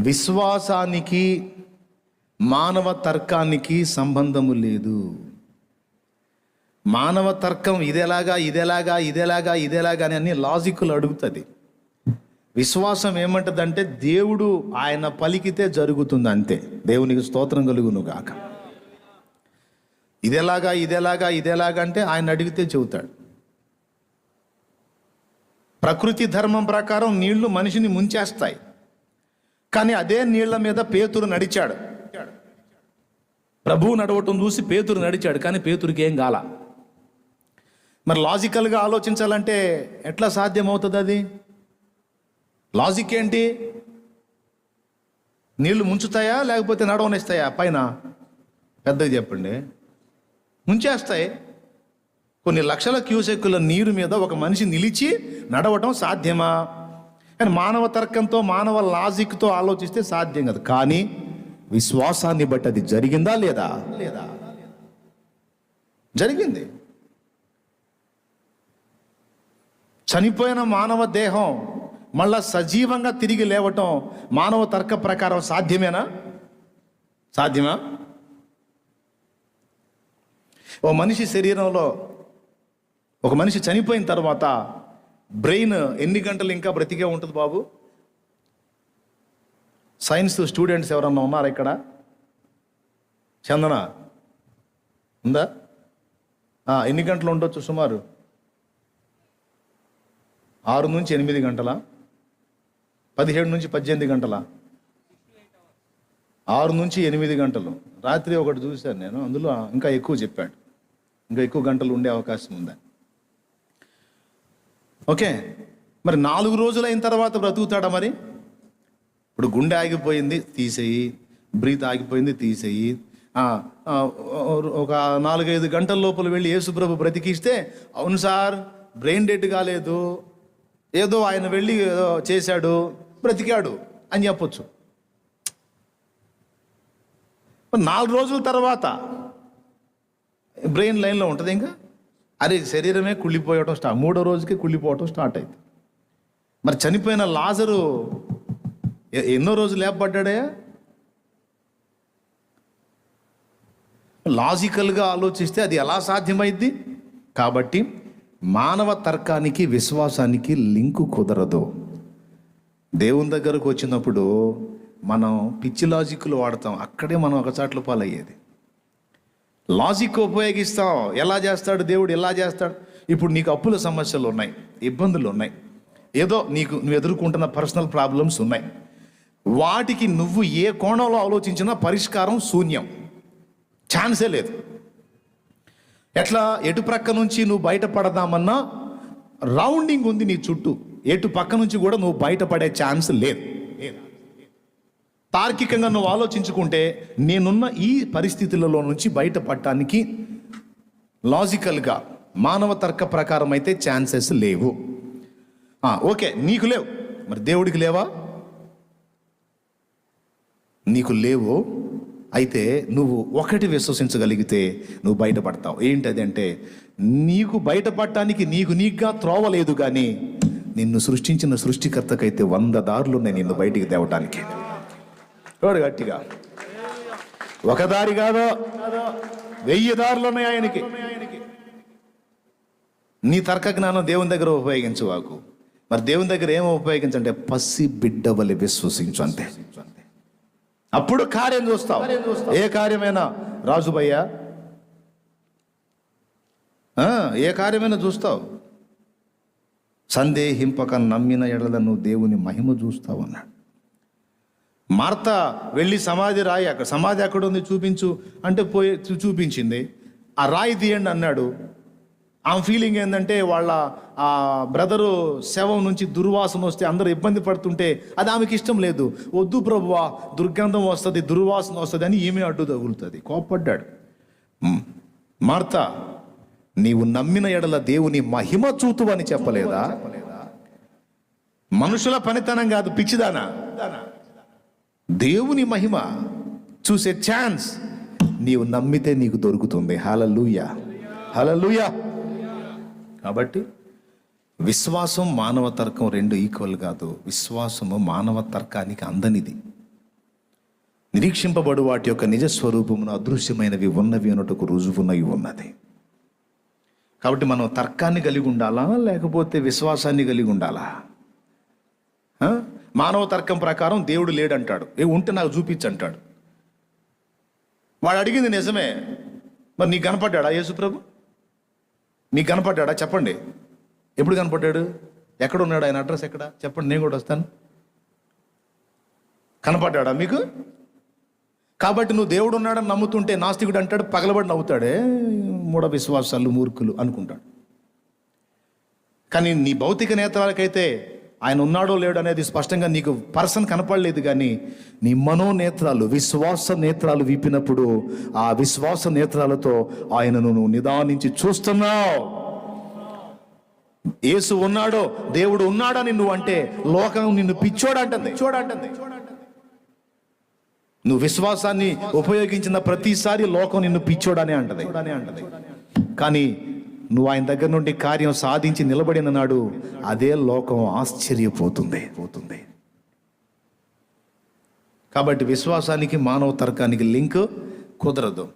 విశ్వాసానికి మానవ తర్కానికి సంబంధము లేదు. మానవ తర్కం ఇదేలాగా ఇదేలాగా ఇదేలాగా ఇదేలాగా అని అన్ని లాజిక్లు అడుగుతుంది. విశ్వాసం ఏమంటదంటే దేవుడు ఆయన పలికితే జరుగుతుంది అంతే. దేవునికి స్తోత్రం కలుగును గాక. ఇదేలాగా ఇదేలాగా ఇదేలాగా అంటే ఆయన అడిగితే చెబుతాడు. ప్రకృతి ధర్మం ప్రకారం నీళ్ళు మనిషిని ముంచేస్తాయి. కానీ అదే నీళ్ళ మీద పేతురు నడిచాడు. ప్రభువు నడవటం చూసి పేతురు నడిచాడు కానీ పేతురికి ఏం గాల. మరి లాజికల్గా ఆలోచించాలంటే ఎట్లా సాధ్యమవుతుంది అది లాజిక్ ఏంటి? నీళ్ళు ముంచుతాయా లేకపోతే నడవనిస్తాయా? పైన పెద్దగా చెప్పండి. ముంచేస్తాయి. కొన్ని లక్షల క్యూసెక్కుల నీరు మీద ఒక మనిషి నిలిచి నడవటం సాధ్యమా? కానీ మానవ తర్కంతో మానవ లాజిక్తో ఆలోచిస్తే సాధ్యం కాదు. కానీ విశ్వాసాన్ని బట్టి అది జరిగిందా లేదా? లేదా. జరిగింది. చనిపోయిన మానవ దేహం మళ్ళా సజీవంగా తిరిగి లేవటం మానవ తర్క ప్రకారం సాధ్యమేనా? సాధ్యమా? ఓ మనిషి శరీరంలో ఒక మనిషి చనిపోయిన తర్వాత బ్రెయిన్ ఎన్ని గంటలు ఇంకా బ్రతికే ఉంటుంది బాబు? సైన్స్ స్టూడెంట్స్ ఎవరన్నా ఉన్నారా ఇక్కడ? చందన ఉందా? ఎన్ని గంటలు ఉండొచ్చు సుమారు? ఆరు నుంచి ఎనిమిది గంటల? పదిహేడు నుంచి పద్దెనిమిది గంటల? ఆరు నుంచి ఎనిమిది గంటలు. రాత్రి ఒకటి చూశాను నేను అందులో ఇంకా ఎక్కువ చెప్పాడు. ఇంకా ఎక్కువ గంటలు ఉండే అవకాశం ఉందని ఓకే. మరి నాలుగు రోజులు అయిన తర్వాత బ్రతుకుతాడా మరి? ఇప్పుడు గుండె ఆగిపోయింది తీసేయి. బ్రీత్ ఆగిపోయింది తీసేయి. ఒక నాలుగైదు గంటల లోపల వెళ్ళి యేసుప్రభు బ్రతికిస్తే అవును సార్ బ్రెయిన్ డెడ్ కాలేదు. ఏదో ఆయన వెళ్ళి ఏదో చేశాడు బ్రతికాడు అని చెప్పొచ్చు. నాలుగు రోజుల తర్వాత బ్రెయిన్ లైన్లో ఉంటుంది ఇంకా? అరే శరీరమే కుళ్ళిపోవటం స్టార్ట్ మూడో రోజుకి కుళ్ళిపోవటం స్టార్ట్ అయింది. మరి చనిపోయిన లాజరు ఎన్నో రోజులు లేపబడ్డాడే? లాజికల్గా ఆలోచిస్తే అది ఎలా సాధ్యమైంది కాబట్టి మానవ తర్కానికి విశ్వాసానికి లింకు కుదరదు. దేవుని దగ్గరకు వచ్చినప్పుడు మనం పిచ్చి లాజిక్లు వాడతాం అక్కడే మనం ఒక చాట్ల పాలయ్యేది. లాజిక్ ఉపయోగిస్తావు ఎలా చేస్తాడు దేవుడు? ఎలా చేస్తాడు? ఇప్పుడు నీకు అప్పుల సమస్యలు ఉన్నాయి ఇబ్బందులు ఉన్నాయి. ఏదో నీకు నువ్వు ఎదుర్కొంటున్న పర్సనల్ ప్రాబ్లమ్స్ ఉన్నాయి. వాటికి నువ్వు ఏ కోణంలో ఆలోచించినా పరిష్కారం శూన్యం. ఛాన్సే లేదు. ఎట్లా? ఎటు ప్రక్క నుంచి నువ్వు బయటపడదామన్నా రౌండింగ్ ఉంది నీ చుట్టూ. ఎటు పక్క నుంచి కూడా నువ్వు బయటపడే ఛాన్స్ లేదు. తార్కికంగా నువ్వు ఆలోచించుకుంటే నేనున్న ఈ పరిస్థితులలో నుంచి బయటపడటానికి లాజికల్గా మానవ తర్క ప్రకారం అయితే ఛాన్సెస్ లేవు. ఓకే నీకు లేవు. మరి దేవుడికి లేవా? నీకు లేవు. అయితే నువ్వు ఒకటి విశ్వసించగలిగితే నువ్వు బయటపడతావు. ఏంటది అంటే నీకు బయటపడటానికి నీకు నీకుగా త్రోవ లేదు కానీ నిన్ను సృష్టించిన సృష్టికర్తకైతే వంద దారులు ఉన్నాయి నిన్ను బయటికి తేవటానికి. చూడు గట్టిగా. ఒక దారి కాదో వెయ్యి దారులు ఉన్నాయి ఆయనకి. నీ తర్క జ్ఞానం దేవుని దగ్గర ఉపయోగించవాకు మరి దేవుని దగ్గర ఏమో ఉపయోగించంటే పసి బిడ్డ వలె విశ్వసించు అంతే. అప్పుడు కార్యం చూస్తావు. ఏ కార్యమైనా రాజుబయ్యా ఆ, ఏ కార్యమైనా చూస్తావు? సందేహింపక నమ్మిన ఎడల నువ్వు దేవుని మహిమ చూస్తావు అన్నాడు. మార్త వెళ్ళి సమాధి రాయి అక్కడ సమాధి ఎక్కడ ఉంది చూపించు అంటే పోయి చూ- చూపించింది. ఆ రాయి తీయండి అన్నాడు. ఆమె ఫీలింగ్ ఏంటంటే వాళ్ళ ఆ బ్రదరు శవం నుంచి దుర్వాసన వస్తే అందరూ ఇబ్బంది పడుతుంటే అది ఆమెకి ఇష్టం లేదు. వద్దు ప్రభువా దుర్గంధం వస్తుంది దుర్వాసన వస్తుంది అని ఈమె అడ్డు తగులుతుంది. కోప్పడ్డాడు. మార్త నీవు నమ్మిన ఎడల దేవుని మహిమ చూతు అని చెప్పలేదా? మనుషుల పనితనం కాదు పిచ్చిదానా? దేవుని మహిమ చూసే ఛాన్స్ నీవు నమ్మితే నీకు దొరుకుతుంది. హలలుయ హలలుయ కాబట్టి విశ్వాసం మానవ తర్కం రెండు ఈక్వల్ కాదు. విశ్వాసము మానవ తర్కానికి అందనిది. నిరీక్షింపబడు వాటి యొక్క నిజ స్వరూపమును అదృశ్యమైనవి ఉన్నవి అన్నట్టుకు రుజువునై ఉన్నది. కాబట్టి మనం తర్కాన్ని కలిగి ఉండాలా? లేకపోతే విశ్వాసాన్ని కలిగి ఉండాలా? మానవ తర్కం ప్రకారం దేవుడు లేడంటాడు. ఏ ఉంటే నాకు చూపించు అంటాడు వాడు అడిగింది నిజమే. మరి నీకు కనపడ్డాడా యేసుప్రభు నీకు కనపడ్డాడా? చెప్పండి. ఎప్పుడు కనపడ్డాడు? ఎక్కడ ఉన్నాడు? ఆయన అడ్రస్ ఎక్కడ? చెప్పండి నేను కూడా వస్తాను. కనపడ్డాడా మీకు? కాబట్టి నువ్వు దేవుడు ఉన్నాడని నమ్ముతుంటే నాస్తికుడు అంటాడు పగలబడి నవ్వుతాడే. మూఢ విశ్వాసాలు మూర్ఖులు అనుకుంటాడు. కానీ నీ భౌతిక నేత్రాలకైతే ఆయన ఉన్నాడో లేడో అనేది స్పష్టంగా నీకు పర్సన్ కనపడలేదు కానీ నీ మనోనేత్రాలు విశ్వాస నేత్రాలు విప్పినప్పుడు ఆ విశ్వాస నేత్రాలతో ఆయనను నువ్వు నిదానించి చూస్తున్నావు. యేసు ఉన్నాడో దేవుడు ఉన్నాడని నువ్వు అంటే లోకం నిన్ను పిచ్చోడంటుంది. చూడంటుంది. నువ్వు విశ్వాసాన్ని ఉపయోగించిన ప్రతిసారి లోకం నిన్ను పిచ్చోడనే అంటది. అంటది. కానీ నువ్వు ఆయన దగ్గర నుండి కార్యం సాధించి నిలబడిన నాడు అదే లోకం ఆశ్చర్యపోతుంది. పోతుంది. కాబట్టి విశ్వాసానికి మానవ తర్కానికి లింక్ కుదరదు.